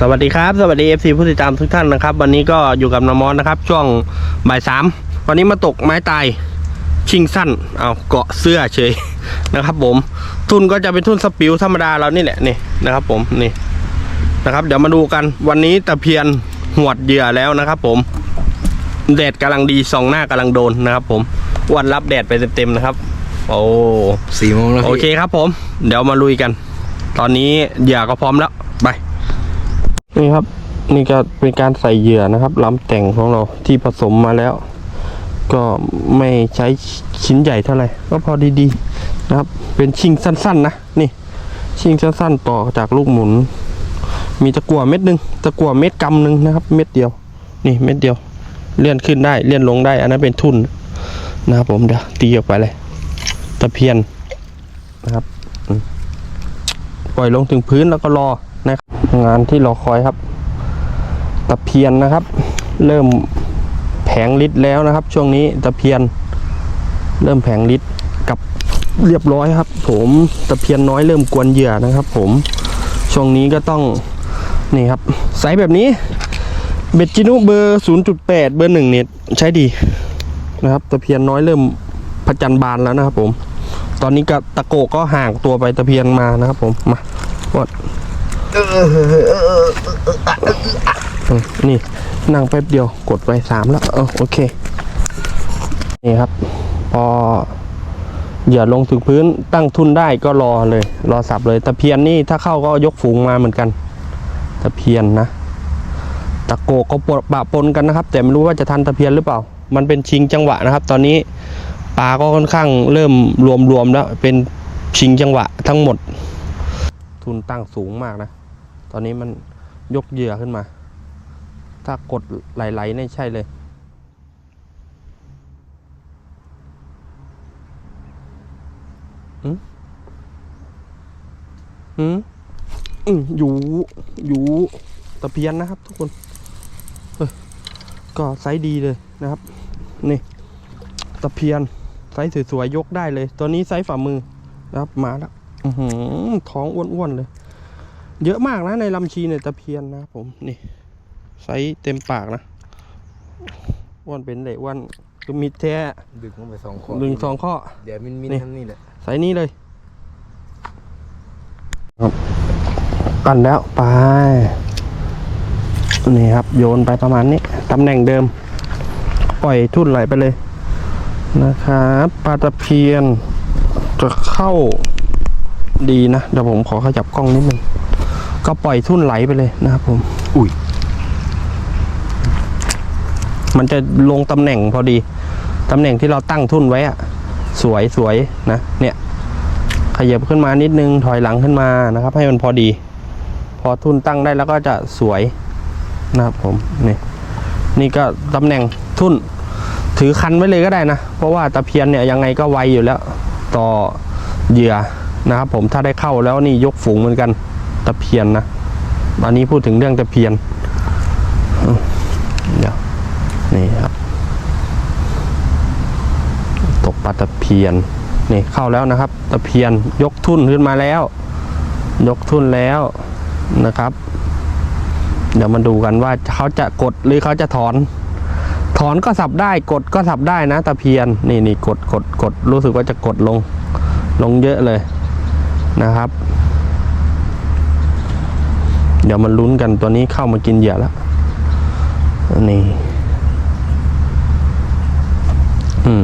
สวัสดีครับ สวัสดี FC ผู้ติดตามทุกท่านนะครับ วันนี้ก็อยู่กับน้ำมอนนะครับ ช่วงบ่ายสามวันนี้มาตกไม้ตายชิงสั้นเอาเกาะเสื้อเฉยนะครับ ผมทุนก็จะเป็นทุนสปิวธรรมดาเรานี่แหละนี่นะครับ ผมนี่นะครับ เดี๋ยวมาดูกันวันนี้ตะเพียนหวดเหยื่อแล้วนะครับ ผมแดดกำลังดีส่องหน้ากำลังโดนนะครับ ผมวันรับแดดไปเต็มๆนะครับ โอ้สี่โมงแล้วโอเคครับ ผม เดี๋ยวมาลุยกัน ตอนนี้เหยื่อก็พร้อมแล้วไป นี่ครับ นี่ก็เป็นการใส่เหยื่อนะครับล้ำแต่งของเราที่ผสมมาแล้ว ก็ไม่ใช้ชิ้นใหญ่เท่าไหร่ก็พอดีๆนะครับ เป็นชิงสั้นๆนะนี่ชิงสั้นๆต่อจากลูกหมุน มีตะกั่วเม็ดหนึ่งตะกั่วเม็ดกำหนึ่งนะครับ เม็ดเดียว นี่เม็ดเดียว เลื่อนขึ้นได้เลื่อนลงได้ อันนั้นเป็นทุนนะครับผมเดี๋ยวตีออกไปเลย ตะเพียนนะครับปล่อยลงถึงพื้นแล้วก็รอ งานที่รอคอยครับ ตะเพียนนะครับ เริ่มแผงลิตแล้วนะครับ ช่วงนี้ตะเพียน เริ่มแผงลิตกับเรียบร้อยครับ ผมตะเพียนน้อยเริ่มกวนเหยื่อนะครับ ผมช่วงนี้ก็ต้องนี่ครับไซส์แบบนี้เบจินุเบอร์ 0.8 เบอร์หนึ่งเนี่ยใช้ดีนะครับตะเพียนน้อยเริ่มผจันบานแล้วนะครับผม ตอนนี้ก็ตะโกก็ห่างตัวไปตะเพียนมานะครับผม มาวัด อืมนี่นั่งแป๊บเดียวกดไปสามแล้วเออโอเค นี่ครับ พอเหยื่อลงถึงพื้นตั้งทุนได้ก็รอเลย รอสับเลยตะเพียนนี่ถ้าเข้าก็ยกฝูงมาเหมือนกันตะเพียนนะตะโกก็ปะปะปนกันนะครับ แต่ไม่รู้ว่าจะทันตะเพียนหรือเปล่า มันเป็นชิงจังหวะนะครับ ตอนนี้ปลาก็ค่อนข้างเริ่มรวมๆแล้วเป็นชิงจังหวะทั้งหมด ทุนตั้งสูงมากนะ ตอนนี้มันยกเหยื่อขึ้นมา ถ้ากดไหลๆนี่ใช่เลย อืมอืมอืมอยู่ อยู่ตะเพียนนะครับ ทุกคนเอ้ยก็ไซส์ดีเลยนะครับ นี่ตะเพียนไซส์สวยๆยกได้เลย ตัวนี้ไซส์ฝ่ามือนะครับมาแล้วอื้อหือท้องอ้วนๆเลย เยอะมากนะในลำชีเนี่ยตะเพียนนะครับผมนี่ไซส์เต็มปากนะอ้วนเป็นเลยอ้วนคือมีแท้ดึงลงไปสองข้อหนึ่งสองข้อเดี๋ยวมินมินนี่ทำนี่แหละไซส์นี้เลยครับกันแล้วไปนี่ครับ โยนไปประมาณนี้ตำแหน่งเดิม ปล่อยทุ่นไหลไปเลยนะครับปลาตะเพียนจะเข้าดีนะเดี๋ยวผมขอขยับกล้องนิดนึง ก็ปล่อยทุ่นไหลไปเลยนะครับผม อุ้ย มันจะลงตำแหน่งพอดี ตำแหน่งที่เราตั้งทุ่นไว้อะสวยสวยนะ เนี่ย ขยับขึ้นมานิดนึง ถอยหลังขึ้นมานะครับ ให้มันพอดี พอทุ่นตั้งได้แล้วก็จะสวยนะครับผม นี่ นี่ก็ตำแหน่งทุ่น ถือคันไว้เลยก็ได้นะ เพราะว่าตะเพียนเนี่ยยังไงก็ไวอยู่แล้ว ต่อเหยื่อนะครับผม ถ้าได้เข้าแล้วนี่ยกฝูงเหมือนกัน ตะเพียนนะ อันนี้พูดถึงเรื่องตะเพียน เดี๋ยว นี่ครับ ตกปลาตะเพียน นี่เข้าแล้วนะครับ ตะเพียนยกทุ่นขึ้นมาแล้ว ยกทุ่นแล้วนะครับ เดี๋ยวมาดูกันว่าเขาจะกดหรือเขาจะถอน ถอนก็สับได้กดก็สับได้นะตะเพียน นี่นี่กดกดกดรู้สึกว่าจะกดลง ลงเยอะเลยนะครับ เดี๋ยวมันลุ้นกันตัวนี้เข้ามากินเหยื่อแล้วนี่อืม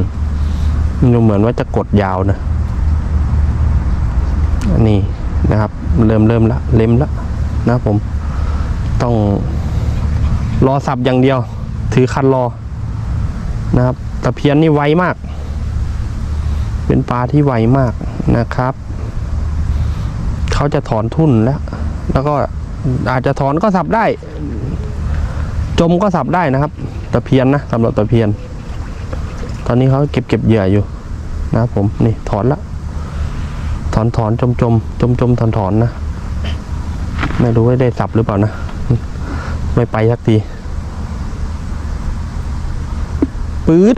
ดูเหมือนว่าจะกดยาวนะนนี้นะครับ เริ่มเริ่มละเล็มละนะผม ต้องรอสับอย่างเดียว ถือคันรอนะครับตะเพียนนี่ไวมาก เป็นปลาที่ไวมากนะครับ เขาจะถอนทุ่นแล้ว แล้วก็ อาจจะถอนก็สับได้ จมก็สับได้นะครับ ตะเพียนนะสำหรับตะเพียน ตอนนี้เขาเก็บเก็บเหยื่ออยู่นะครับผมนี่ถอนละถอนถอนจมจมจมจมถอนถอนนะ ไม่รู้ว่าได้สับหรือเปล่านะ ไม่ไปสักทีปื๊ด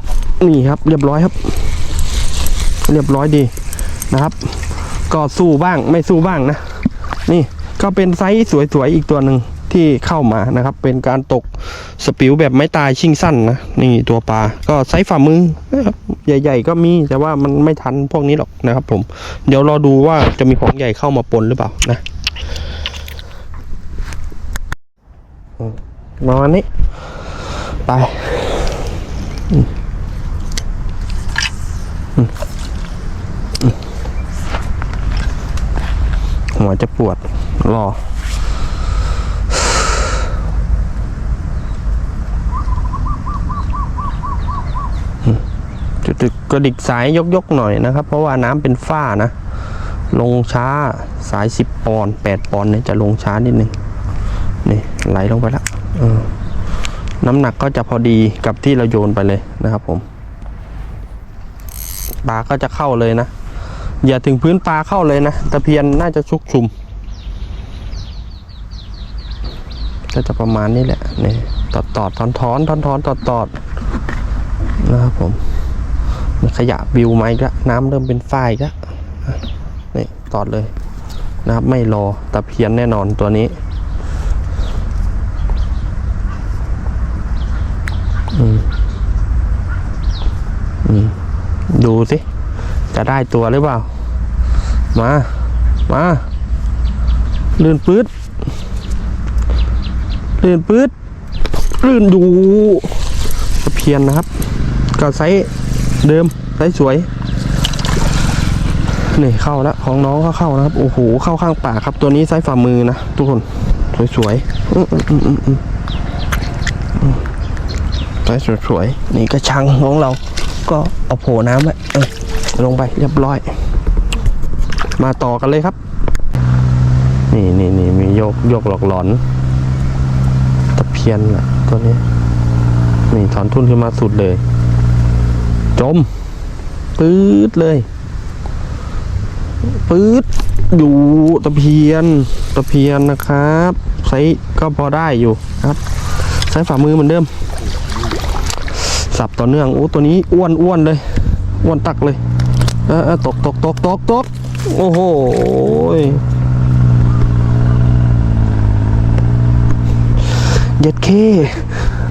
นี่ครับ เรียบร้อยครับ เรียบร้อยดีนะครับ ก็สู้บ้างไม่สู้บ้างนะ นี่ ก็เป็นไซส์สวยๆอีกตัวหนึ่งที่เข้ามานะครับ เป็นการตกสปิวแบบไม่ตายชิงสั้นนะนี่ตัวปลาก็ไซส์ฝ่ามือนะครับใหญ่ ๆ ก็มีแต่ว่ามันไม่ทันพวกนี้หรอกนะครับ ผม เดี๋ยวรอดูว่าจะมีของใหญ่เข้ามาปนหรือเปล่านะมประมาณนี้ไปหัวจะปวด รอจุดกระดิกสายยกๆหน่อยนะครับ เพราะว่าน้ำเป็นฝ้านะ ลงช้าสาย 10 ปอนด์8ปอนด์เนี่ยจะลงช้านิดนึงนี่ไหลลงไปแล้วน้ำหนักก็จะพอดีกับที่เราโยนไปเลยนะครับผมปลาก็จะเข้าเลยนะ อย่าถึงพื้นปลาเข้าเลยนะตะเพียนน่าจะชุกชุม ก็จะประมาณนี้แหละนี่ตอดตอดถอนถอนถอนถอนตอดตอดนะครับผมมีขยะบิวมาอีกแล้วน้ำเริ่มเป็นฝ้ายกแล้วนี่ตอดเลยนะครับ ไม่รอตะเพียนแน่นอนตัวนี้อืมอืมดูสิ จะได้ตัวหรือเปล่า มา มา ลื่นปื๊ด ลื่นปื๊ดลื่นดูตะเพียนนะครับก็ไซส์เดิมไซส์สวยนี่เข้าแล้วของน้องก็เข้านะครับ โอ้โหเข้าข้างปากครับ ตัวนี้ไซส์ฝ่ามือนะทุกคนสวยๆไซส์สวยๆนี่กระชังของเราก็เอาโผล่น้ำไว้เออลงไปเรียบร้อย มาต่อกันเลยครับ นี่นี่นี่มีโยกโยกหลอกหลอน คียนแหละตัวนี้ นี่ถอนทุนขึ้นมาสุดเลย จม ปื๊ดเลย ปื๊ดอยู่ตะเพียน ตะเพียนนะครับ ไซส์ก็พอได้อยู่ครับไซส์ฝ่ามือเหมือนเดิม สับต่อเนื่องโอ้ตัวนี้อ้วนอ้วนเลย อ้วนตักเลย เออเออตกตกตกตกตกโอ้โห เย็ดเค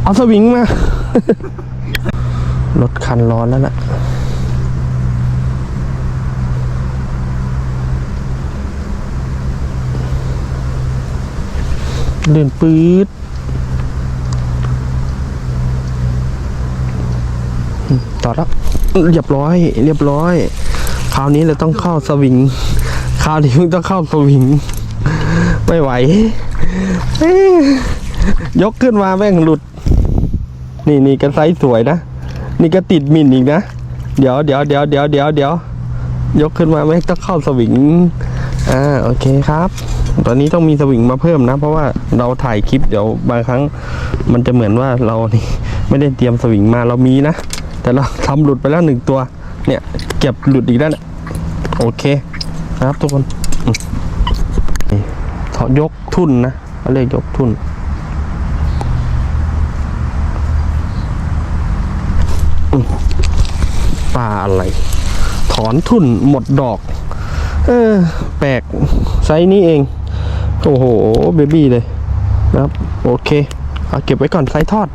เอาสวิงมา รถคันร้อนแล้วล่ะเลื่อนปื๊ดต่อแล้วเรียบร้อย เรียบร้อย คราวนี้เราต้องเข้าสวิง คราวนี้มึงต้องเข้าสวิง ไม่ไหว ยกขึ้นมาแม่งหลุด นี่นี่ก็ไซสวยนะ นี่ก็ติดมินอีกนะ เดี๋ยวเดี๋ยวเดี๋ยวเดี๋ยวเดี๋ยวเดี๋ยวยกขึ้นมาแม่งต้องเข้าสวิง อ่าโอเคครับ ตอนนี้ต้องมีสวิงมาเพิ่มนะ เพราะว่าเราถ่ายคลิปเดี๋ยวบางครั้ง มันจะเหมือนว่าเรานี่ไม่ได้เตรียมสวิงมาเรามีนะ แต่เราทำหลุดไปแล้วหนึ่งตัว เนี่ยเก็บหลุดอีกแล้วนี่ยโอเคนะครับทุกคนยกทุ่นนะเขาเรียกยกทุ่นอืม ปลาอะไร ถอนทุ่นหมดดอก เออ แปลกไซส์นี้เอง โอ้โห เบบี้เลยนะครับ โอเค เอาเก็บไว้ก่อนไซส์ทอด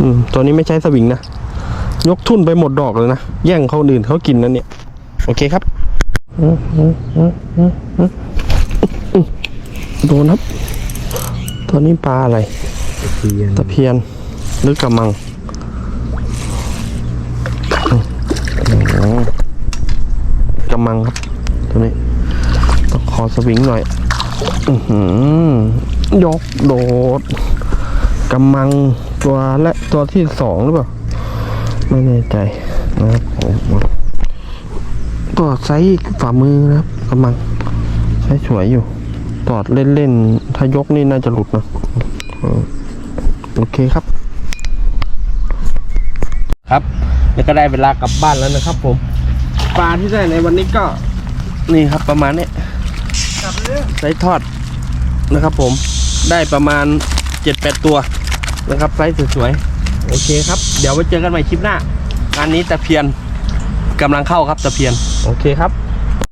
อืมตัวนี้ไม่ใช้สวิงนะ ยกทุ่นไปหมดดอกเลยนะ แย่งเขาอื่นเขากินนั่นเนี่ย โอเคครับอืมอืมอืมอืมอืมอืมโดนครับ ตัวนี้ปลาอะไรเพียน ตะเพียนหรือกระมังอืมอืมกระ มังครับตัวนี้ต้องขอสวิงหน่อยอือหือยกโดดกำมังตัวและตัวที่สองหรือเปล่า ไม่แน่ใจนะครับผมตัวไซส์ฝ่ามือนะครับกำมังใช้สวยอยู่ ตอดเล่นๆ ถ้ายกนี่น่าจะหลุดนะโอเคครับ ครับ แล้วก็ได้เวลากลับบ้านแล้วนะครับผม ปลาที่ได้ในวันนี้ก็ นี่ครับประมาณนี้ไซส์ทอดนะครับ ผมได้ประมาณเจ็ดแปดตัวนะครับไซส์สวยๆโอเคครับ เดี๋ยวไว้เจอกันใหม่คลิปหน้างานนี้ตะเพียนกำลังเข้าครับตะเพียน โอเคครับ